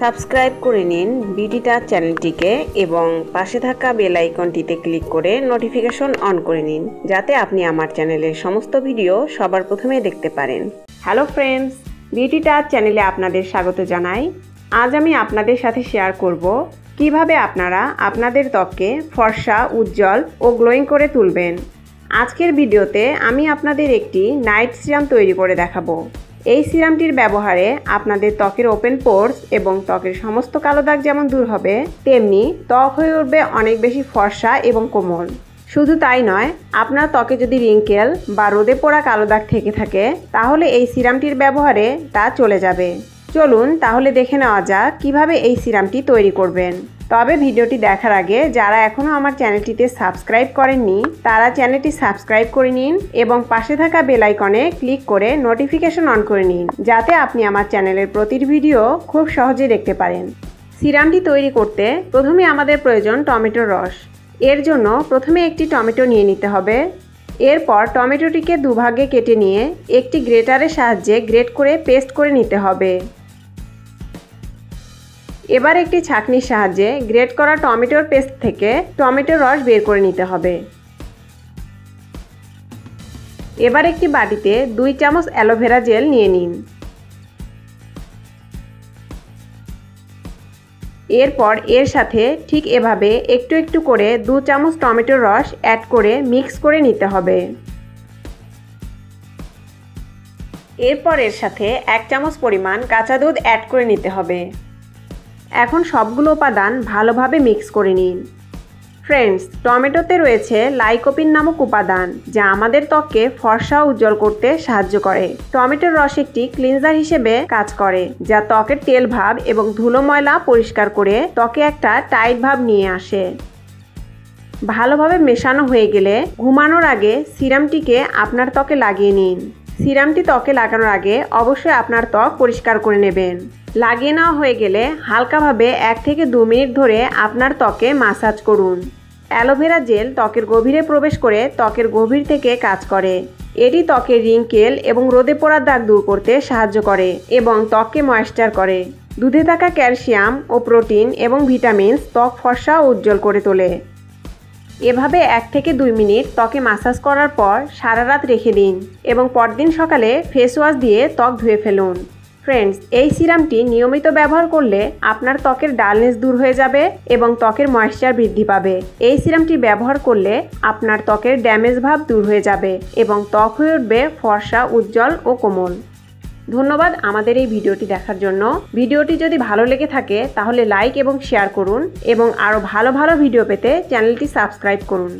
Subscribe করে নিন বিডিটা চ্যানেলটিকে এবং পাশে থাকা বেল আইকনটিতে ক্লিক করে নোটিফিকেশন অন করে নিন, যাতে আপনি আমার চ্যানেলের সমস্ত ভিডিও সবার প্রথমে দেখতে পারেন। হ্যালো ফ্রেন্ডস বিউটিটা চ্যানেলে আপনাদের স্বাগত জানাই। আজ আমি আপনাদের সাথে শেয়ার করব কীভাবে আপনারা আপনাদের ত্বককে ফর্সা, উজ্জ্বল ও গ্লোয়িং করে তুলবেন। আজকের ভিডিওতে আমি আপনাদের একটি নাইট সিরাম তৈরি করে দেখাবো। এই সিরামটির ব্যবহারে আপনাদের ত্বকের ওপেন পোর্স এবং ত্বকের সমস্ত কালো দাগ যেমন দূর হবে, তেমনি ত্বক হয়ে উঠবে অনেক বেশি ফর্সা এবং কোমল। শুধু তাই নয়, আপনার ত্বকে যদি রিঙ্কেল বা রোদে পোড়া কালো দাগ থেকে থাকে, তাহলে এই সিরামটির ব্যবহারে তা চলে যাবে। চলুন তাহলে দেখে নেওয়া যাক কীভাবে এই সিরামটি তৈরি করবেন। তবে ভিডিওটি দেখার আগে যারা এখনও আমার চ্যানেলটিতে সাবস্ক্রাইব করেননি, তারা চ্যানেলটি সাবস্ক্রাইব করে নিন এবং পাশে থাকা বেল আইকনে ক্লিক করে নোটিফিকেশন অন করে নিন, যাতে আপনি আমার চ্যানেলের প্রতিটি ভিডিও খুব সহজে দেখতে পারেন। সিরামটি তৈরি করতে প্রথমে আমাদের প্রয়োজন টমেটোর রস। এর জন্য প্রথমে একটি টমেটো নিয়ে নিতে হবে। এরপর টমেটোটিকে দুভাগে কেটে নিয়ে একটি গ্রেটারের সাহায্যে গ্রেট করে পেস্ট করে নিতে হবে। এবার একটি ছাঁকনির সাহায্যে গ্রেট করা টমেটোর পেস্ট থেকে টমেটোর রস বের করে নিতে হবে। এবার একটি বাটিতে দুই চামচ অ্যালোভেরা জেল নিয়ে নিন। এরপর এর সাথে ঠিক এভাবে একটু একটু করে দু চামচ টমেটোর রস অ্যাড করে মিক্স করে নিতে হবে। এরপর এর সাথে এক চামচ পরিমাণ কাঁচা দুধ অ্যাড করে নিতে হবে। এখন সবগুলো উপাদান ভালোভাবে মিক্স করে নিন। ফ্রেন্ডস টমেটোতে রয়েছে লাইকোপিন নামক উপাদান, যা আমাদের ত্বককে ফর্সা উজ্জ্বল করতে সাহায্য করে। টমেটোর রস একটি ক্লিনজার হিসেবে কাজ করে, যা ত্বকের তেল ভাব এবং ধুলো ময়লা পরিষ্কার করে ত্বকে একটা টাইট ভাব নিয়ে আসে। ভালোভাবে মেশানো হয়ে গেলে ঘুমানোর আগে সিরামটিকে আপনার ত্বকে লাগিয়ে নিন। সিরামটি ত্বকে লাগানোর আগে অবশ্যই আপনার ত্বক পরিষ্কার করে নেবেন। লাগিয়ে নেওয়া হয়ে গেলে হালকাভাবে এক থেকে দু মিনিট ধরে আপনার ত্বকে মাসাজ করুন। অ্যালোভেরা জেল ত্বকের গভীরে প্রবেশ করে ত্বকের গভীর থেকে কাজ করে। এটি ত্বকের রিঙ্কেল এবং রোদে পড়ার দাগ দূর করতে সাহায্য করে এবং ত্বককে ময়েশ্চার করে। দুধে থাকা ক্যালসিয়াম ও প্রোটিন এবং ভিটামিনস ত্বক ফর্সা উজ্জ্বল করে তোলে। এভাবে এক থেকে দুই মিনিট ত্বকে মাসাজ করার পর সারা রাত রেখে দিন এবং পরদিন সকালে ফেস ওয়াশ দিয়ে ত্বক ধুয়ে ফেলুন। ফ্রেন্ডস এই সিরামটি নিয়মিত ব্যবহার করলে আপনার ত্বকের ডালনেস দূর হয়ে যাবে এবং ত্বকের ময়েশ্চার বৃদ্ধি পাবে। এই সিরামটি ব্যবহার করলে আপনার ত্বকের ড্যামেজ ভাব দূর হয়ে যাবে এবং ত্বক হয়ে উঠবে ফর্সা, উজ্জ্বল ও কোমল। ধন্যবাদ আমাদের এই ভিডিওটি দেখার জন্য। ভিডিওটি যদি ভালো লেগে থাকে, তাহলে লাইক এবং শেয়ার করুন এবং আরও ভালো ভালো ভিডিও পেতে চ্যানেলটি সাবস্ক্রাইব করুন।